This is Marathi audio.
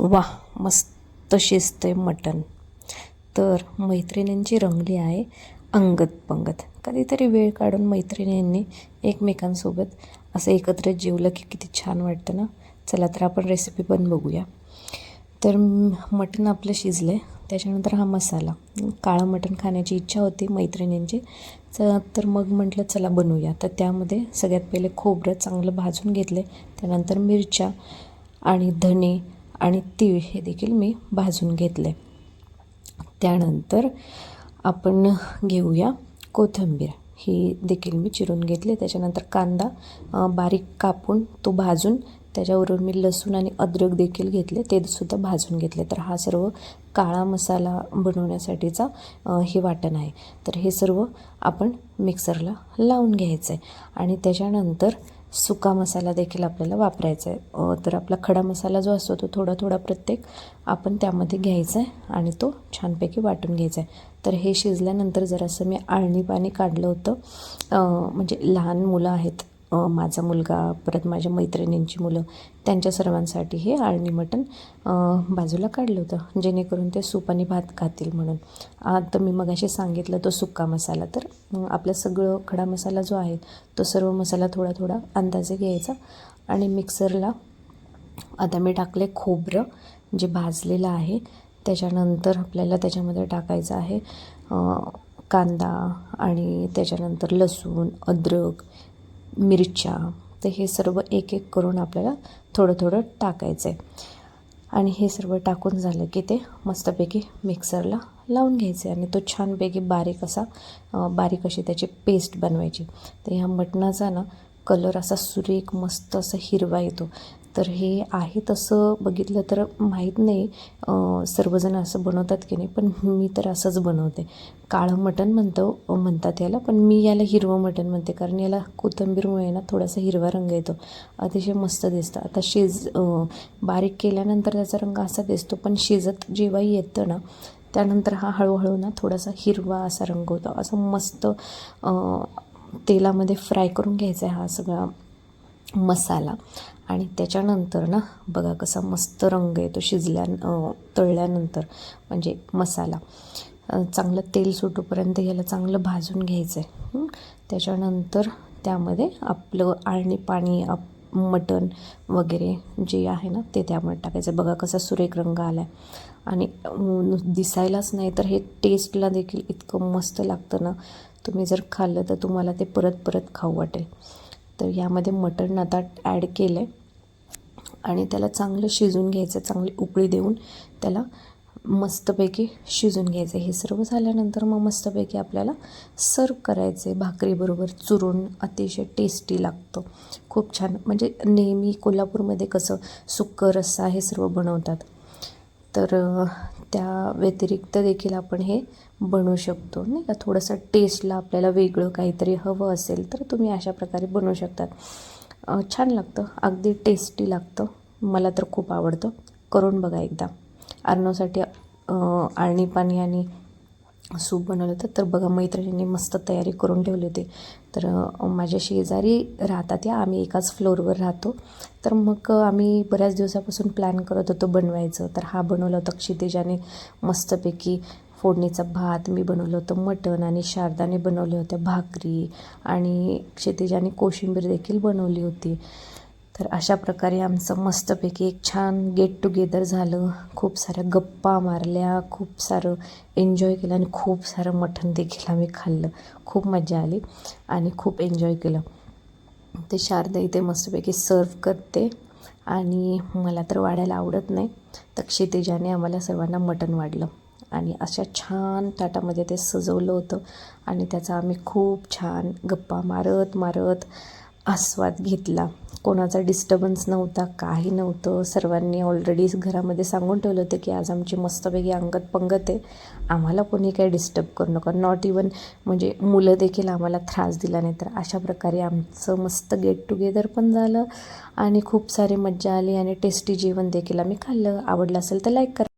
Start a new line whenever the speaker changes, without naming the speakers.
वा मस्त शिजतं आहे मटण. तर मैत्रिणींची रंगली आहे अंगत पंगत. कधीतरी वेळ काढून मैत्रिणींनी एकमेकांसोबत असं एकत्र जेवलं की किती छान वाटतं ना? चला तर आपण रेसिपी पण बघूया. तर मटण आपलं शिजलं आहे त्याच्यानंतर हा मसाला. काळं मटण खाण्याची इच्छा होती मैत्रिणींची. च तर मग म्हटलं चला बनवूया. तर त्यामध्ये सगळ्यात पहिले खोबरं चांगलं भाजून घेतले त्यानंतर मिरच्या आणि धने आणि तीळ हे देखील मी भाजून घेतले त्यानंतर आपण घेऊया कोथिंबीर. ही देखील मी चिरून घेतली. त्याच्यानंतर कांदा बारीक कापून तो भाजून त्याच्यावरून मी लसूण आणि अद्रक देखील घेतले. ते सुद्धा भाजून घेतले. तर हा सर्व काळा मसाला बनवण्यासाठीचा हे वाटण आहे. तर हे सर्व आपण मिक्सरला लावून घ्यायचं आहे आणि त्याच्यानंतर सुका मसाला देखील आपल्याला वापरायचा आहे तर आपला खडा मसाला जो असतो तो थोडा थोडा प्रत्येक आपण त्यामध्ये घ्यायचा आहे आणि तो छानपैकी वाटून घ्यायचा आहे तर हे शिजल्यानंतर जरासं मी आळणी पाणी काढलं होतं. म्हणजे लहान मुलं आहेत. माझा मुलगा परत माझ्या मैत्रिणींची मुलं त्यांच्या सर्वांसाठी हे आळणी मटण बाजूला काढलं होतं. जेणेकरून ते सूप आणि भात खातील म्हणून. आता मी मगाशी सांगितलं तो सुक्का मसाला. तर आपला आपलं सगळं खडा मसाला जो आहे तो सर्व मसाला थोडा थोडा अंदाजे घ्यायचा आणि मिक्सरला आता मी टाकले खोबरं जे भाजलेलं आहे. त्याच्यानंतर आपल्याला त्याच्यामध्ये टाकायचं आहे कांदा आणि त्याच्यानंतर लसूण अद्रक मिरच्या तर हे सर्व एक एक करून आपल्याला थोडं थोडं टाकायचं आहे आणि हे सर्व टाकून झालं की ते मस्तपैकी मिक्सरला लावून घ्यायचे आणि तो छानपैकी बारीक असा बारीक अशी त्याची पेस्ट बनवायची. तर ह्या मटणाचा ना कलर असा सुरेख मस्त असा हिरवा येतो. तर हे आहे तसं बघितलं तर माहीत नाही सर्वजण असं बनवतात की नाही पण मी तर असंच बनवते. काळं मटण म्हणतो म्हणतात याला पण मी याला हिरवं मटण म्हणते कारण याला कोथिंबीरमुळे ना थोडासा हिरवा रंग येतो. अतिशय मस्त दिसतं. आता शिज बारीक केल्यानंतर त्याचा रंग असा दिसतो पण शिजत जेव्हा येतं ना त्यानंतर हा हळूहळू ना थोडासा हिरवा असा रंग होतो. असं मस्त तेलामध्ये फ्राय करून घ्यायचा आहे हा सगळा मसाला. आणि त्याच्यानंतर ना बघा कसा मस्त रंग येतो शिजल्या तळल्यानंतर म्हणजे मसाला. चांगलं तेल सुटूपर्यंत याला चांगलं भाजून घ्यायचं आहे त्याच्यानंतर त्यामध्ये आपलं आळणी पाणी आप मटण वगैरे जे आहे ना ते त्यामध्ये टाकायचं. बघा कसा सुरेख रंग आला आहे आणि दिसायलाच नाही तर हे टेस्टला देखील इतकं मस्त लागतं ना. तुम्ही जर खाल्लं तर तुम्हाला ते परत परत खाऊ वाटेल. तर यामध्ये मटण आता ॲड केलं आहे आणि त्याला चांगलं शिजून घ्यायचं चांगली उकळी देऊन त्याला मस्तपैकी शिजून घ्यायचं. हे सर्व झाल्यानंतर मग मस्तपैकी आपल्याला सर्व करायचे भाकरीबरोबर चुरून अतिशय टेस्टी लागतं. खूप छान. म्हणजे नेहमी कोल्हापूरमध्ये कसं सुक्क रस्सा हे सर्व बनवतात. तर त्या व्यतिरिक्त देखील आपण हे बनवू शकतो नाही का? थोडंसं टेस्टला आपल्याला वेगळं काहीतरी हवं असेल तर तुम्ही अशा प्रकारे बनवू शकतात छान लागतं. अगदी टेस्टी लागतं. मला तर खूप आवडतं. करून बघा एकदा. अर्णवसाठी आळणी पाणी आणि सूप बनवलं होतं. तर बघा मैत्रिणींनी मस्त तयारी करून ठेवली होती. तर माझ्या शेजारी राहतात या. आम्ही एकाच फ्लोअरवर राहतो. तर मग आम्ही बऱ्याच दिवसापासून प्लॅन करत होतो बनवायचं. तर हा बनवला होता क्षितिजाने मस्तपैकी. फोडणीचा भात मी बनवलं होतं मटण आणि शारदाने बनवले होत्या भाकरी. आणि क्षितिजाने कोशिंबीर देखील बनवली होती. तर अशा प्रकारे आमचं मस्तपैकी एक छान गेट टुगेदर झालं. खूप साऱ्या गप्पा मारल्या खूप सारं एन्जॉय केलं आणि खूप सारं मटण देखील आम्ही खाल्लं. खूप मजा आली आणि खूप एन्जॉय केलं. ते शारदा इथे मस्तपैकी सर्व करते आणि मला तर वाढायला आवडत नाही तर क्षितिजाने आम्हाला सर्वांना मटण वाढलं आणि अशा छान ताटामध्ये ते सजवलं होतं आणि त्याचा आम्ही खूप छान गप्पा मारत मारत आस्वाद घेतला. कोणाचा डिस्टर्बन्स नव्हता काही नव्हतं. सर्वांनी ऑलरेडी घरामध्ये सांगून ठेवलं होतं की आज आमची मस्तपैकी अंगत पंगत आहे. आम्हाला कोणी काही डिस्टर्ब करू नका. नॉट इवन म्हणजे मुलं देखील आम्हाला त्रास दिला नाही तर. अशा प्रकारे आमचं मस्त गेट टुगेदर पण झालं आणि खूप सारी मज्जा आली आणि टेस्टी जेवण देखील आम्ही खाल्लं. आवडलं असेल तर लाईक करा.